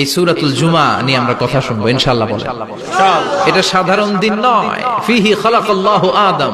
এই সুরাতুল জুমা নিয়ে আমরা কথা শুনব ইনশাল্লাহ বলে এটা সাধারণ দিন নয়। ফিহি খালাকাল্লাহু আদম।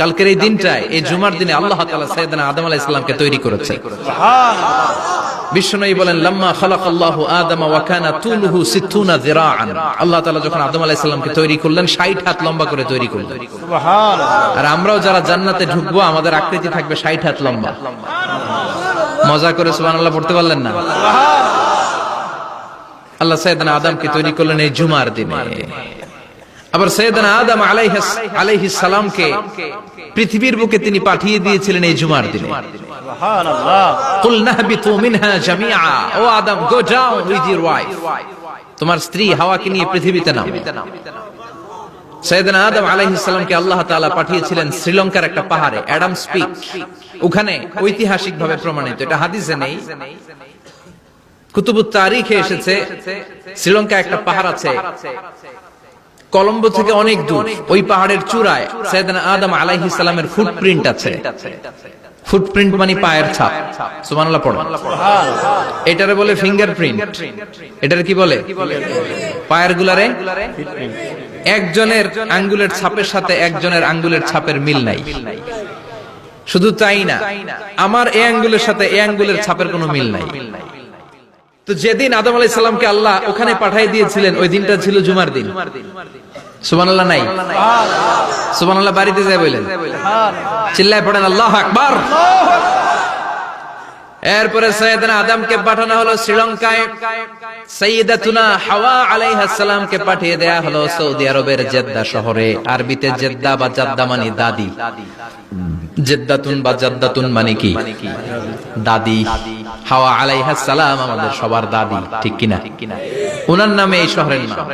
কালকের এই দিনটায় এই জুমার দিনে আল্লাহ তাআলা সাইয়েদনা আদম আলাইহিস সালামকে তৈরি করেছে বিশ্বনবী বলেন লাম্মা খালাকাল্লাহু আদম ওয়া কানা তুলুহু 60 যিরাআন। আল্লাহ তাআলা যখন আদম আলাইহিস সালামকে তৈরি করলেন 60 হাত লম্বা করে তৈরি করলেন। সুবহান আর আমরাও যারা জান্নাতে ঢুকবো আমাদের আকৃতি থাকবে 60 হাত লম্বা। মজা করে সুবহানাল্লাহ পড়তে পারলেন না? আল্লাহ সৈয়দনা আদমকে তৈরি করলেন এই জুমার দিনে। আবার সৈয়দনা আদম আলাইহিস আলাইহিস সালামকে পৃথিবীর বুকে তিনি পাঠিয়ে দিয়েছিলেন এই জুমার দিনে। সুবহানাল্লাহ। কুল নাহবিতু মিনহা জামিআ। ও Adam go down with your wife তোমার স্ত্রী হাওয়াকে নিয়ে পৃথিবীতে নামো। সৈয়দনা আদম আল্লাহ তাআলা পাঠিয়েছিলেন শ্রীলঙ্কার একটা পাহাড়ে অ্যাডাম স্পিক ওখানে ঐতিহাসিকভাবে প্রমাণিত এটা হাদিসে নেই। কুতুবুত তারিখে এসেছে শ্রীলঙ্কা একটা পাহাড় আছে। কলম্বো থেকে অনেক দূর ওই পাহাড়ের চূড়ায় সৈয়দনা আদম আলাইহিস সালামের ফুটপ্রিন্ট আছে। ফুটপ্রিন্ট মানে পায়ের ছাপ। সুবহানাল্লাহ পড়ো। এটারে বলে ফিঙ্গারপ্রিন্ট এটারে কি বলে? পায়ের গুলারে? একজনের আঙ্গুলের ছাপের সাথে একজনের আঙ্গুলের ছাপের মিল নাই। শুধু তাই না আমার এ আঙ্গুলের সাথে এ আঙ্গুলের ছাপের কোনো মিল নাই। তো যেদিন আদম আলাইহিস সালামকে আল্লাহ ওখানে পাঠিয়ে দিয়েছিলেন, ওই দিনটা ছিল জুমার দিন। সৌদি আরবের জেদ্দা শহরে। আরবিতে জেদ্দা বা জাদ্দা মানে দাদি। জেদ্দাতুন বা জাদ্দাতুন মানে কি? দাদি। হাওয়া আলাইহিস সালাম আমাদের সবার দাদি ঠিক কিনা? ওনার নামে এই শহরের নাম।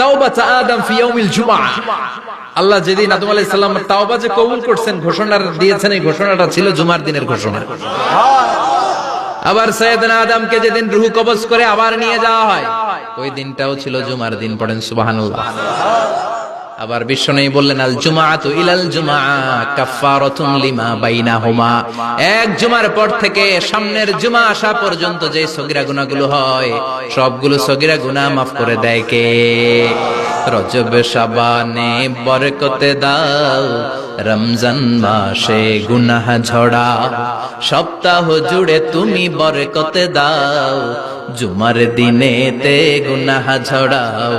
তাওবাতা আদম ফি ইয়াউমিল জুমআ। আল্লাহ যেদিন আদম আলাইহিস সালাম তাওবা যে কবুল করছেন ঘোষণা দিয়েছেন, এই ঘোষণাটা ছিল জুমার দিনের ঘোষণা। আবার সৈয়দনা আদমকে যেদিন রুহ কবজ করে আবার নিয়ে যাওয়া হয়, ওই দিনটাও ছিল জুমার দিন, পড়েন সুবহানাল্লাহ। আবার বিশ্বনবী বললেন, আল জুমাআতু ইলাল জুমআ কাফফারাতুন লিমা বাইনাহুমা। এক জুমার পর থেকে সামনের জুমা আসা পর্যন্ত যে সগীরা গুনাহগুলো হয়, সবগুলো সগিরা গুনাহ maaf করে দেয় কে? রজব শাবানে বরকতে দাও, রমজান মাসে গুনাহ ঝড়া। সপ্তাহ জুড়ে তুমি বরকতে দাও, জুমার দিনেতে গুনাহ ঝড়াও।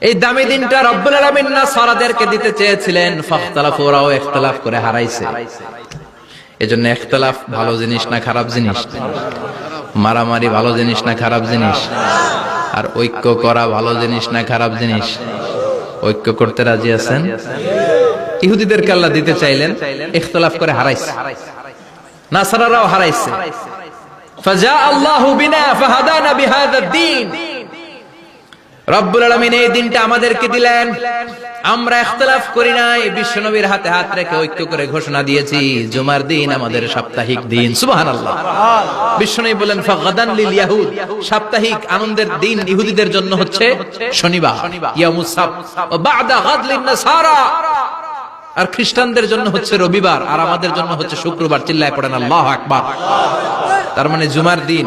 এই দামি দিনটা রব্বুল আলামিন না সারাদেরকে দিতে চেয়েছিলেন, ফাখতালাফু ওরাও ইখতলাফ করে হারাইছে। এজন্য ইখতলাফ ভালো জিনিস না খারাপ জিনিস? মারামারি ভালো জিনিস না খারাপ জিনিস? আর ঐক্য করা ভালো জিনিস না খারাপ জিনিস? ঐক্য করতে রাজি আছেন? ইহুদিদেরকে আল্লাহ দিতে চাইলেন, ইখতলাফ করে হারাইছে। নাসারারাও হারাইছে। ফাজা আল্লাহু বিনা ফাহাদানা বিহাদা দ্বীন রব্বুল আলামিন এই দিনটা আমাদেরকে দিলেন। আমরা ইখতিলাফ করি নাই, বিশ্বনবীর হাতে হাত রেখে ঐক্য করে ঘোষণা দিয়েছি, জুমার দিন আমাদের সাপ্তাহিক দিন। বলেন, ফাগাদান লিল ইয়াহুদ। সাপ্তাহিক আনন্দের দিন ইহুদিদের জন্য হচ্ছে শনিবার বাদা গাদ লিন নাসারা। আর খ্রিস্টানদের জন্য হচ্ছে রবিবার, আর আমাদের জন্য হচ্ছে শুক্রবার। চিল্লায় পড়েন, আল্লাহু আকবার। তার মানে জুমার দিন।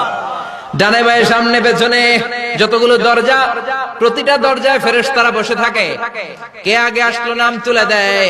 ডানে বায়ে সামনে, পেছনে যতগুলো দরজা, প্রতিটা দরজায় ফেরেশতারা বসে থাকে। কে আগে আসলো নাম তুলে দেয়।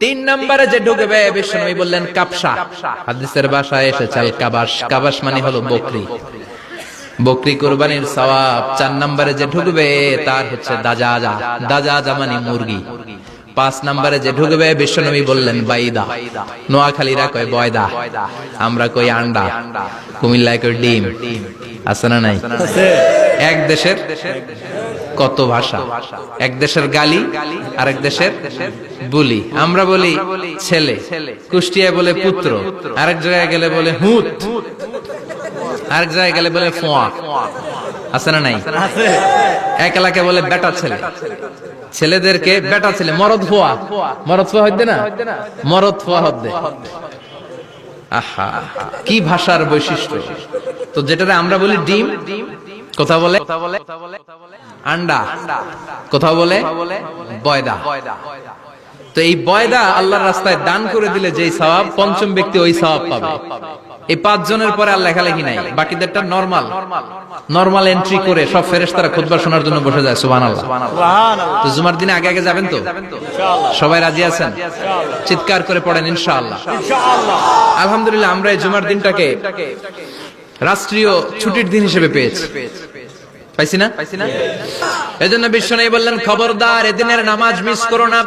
তিন নম্বরে যে ঢুকবে বিশ্বনবী বললেন কাপসা। হাদিসের ভাষায় এসেছে আল কাবাস কাবাস মানে হলো বকরি। বকরি কুরবানির সওয়াব চার নম্বরে যে ঢুকবে তার হচ্ছে দাজাজা। দাজাজা মানে মুরগি। পাঁচ নম্বরে যে ঢুকবে বিশ্বনবী বললেন বাইদা। নোয়াখালীরা কয় বয়দা। আমরা কই আন্ডা। কুমিল্লায় কই ডিম। আছে না নাই? এক দেশের কত ভাষা? এক দেশের গালি আর এক দেশের বুলি। আমরা বলি ছেলে। কুষ্টিয়ায় বলে পুত্র। আরেক জায়গায় গেলে বলে হুত। আরেক জায়গায় গেলে বলে ফোয়া। আছে না নাই? এক এলাকায় বলে বেটা ছেলে। ছেলেদেরকে বেটা ছেলে, মরদ ফোয়া। মরদ ফোয়া হইতে না? মরদ ফোয়া হদ্দে আহা, কি ভাষার বৈশিষ্ট্য? তো যেটাতে আমরা বলি ডিম কথা বলে আন্ডা কথা বলে বয়দা। তো এই বয়দা আল্লাহর রাস্তায় দান করে দিলে যেই সওয়াব পঞ্চম ব্যক্তি ওই সওয়াব পাবে। এই পাঁচ জনের পরে আর লেখালেখি নাই বাকিদেরটা নরমাল নরমাল এন্ট্রি করে সব ফেরেশতারা খুতবা শোনার জন্য বসে যায় সুবহানাল্লাহ। সুবহানাল্লাহ। তো জুমার দিনে আগে আগে যাবেন তো? সবাই রাজি আছেন? চিৎকার করে পড়েন ইনশাআল্লাহ। ইনশাআল্লাহ। আলহামদুলিল্লাহ আমরা এই জুমার দিনটাকে রাষ্ট্রীয় ছুটির দিন হিসেবে পেয়েছি। পাইছি না? এজন্য বিশ্ব নেই বললেন খবরদার এদিনের নামাজ মিস করো না।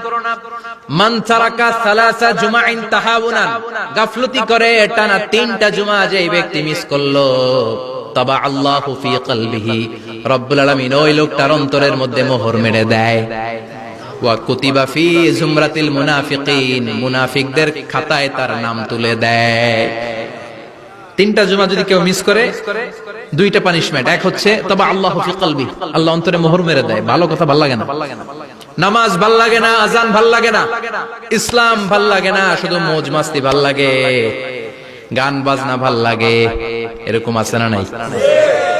মান তারাকা সালাসা জুমাইন তাহাউনান গাফলতি করে টানা তিনটা জুমা যে এই ব্যক্তি মিস করল। তবা আল্লাহ ফি কলবিহি। রব্বুল আলামিন ওই লোকটার অন্তরের মধ্যে মোহর মেরে দেয়। ওয়া কুতিবা ফি জুমরাতিল মুনাফিকিন। মুনাফিকদের খাতায় তার নাম তুলে দেয়। তিনটা জুমা যদি কেউ মিস করে, দুইটা পানিশমেন্ট এক হচ্ছে, তবে আল্লাহ ফি আল্লাহ অন্তরে মোহর মেরে দেয়। ভালো কথা, ভালো লাগে না। নামাজ ভালো লাগে না, আজান ভালো লাগে না। ইসলাম ভালো লাগে না, শুধু মৌজ মাস্তি ভালো লাগে। গান বাজনা ভালো লাগে। এরকম আছে না নাই?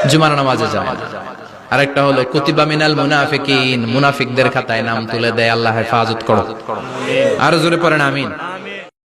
জুমার নামাজে না আরেকটা হলো, কুতিবা মিনাল মুনাফিকিন। মুনাফিকদের খাতায় নাম তুলে দেয়। আল্লাহ হেফাজত করো। আরও জোরে পড়েন, আমিন।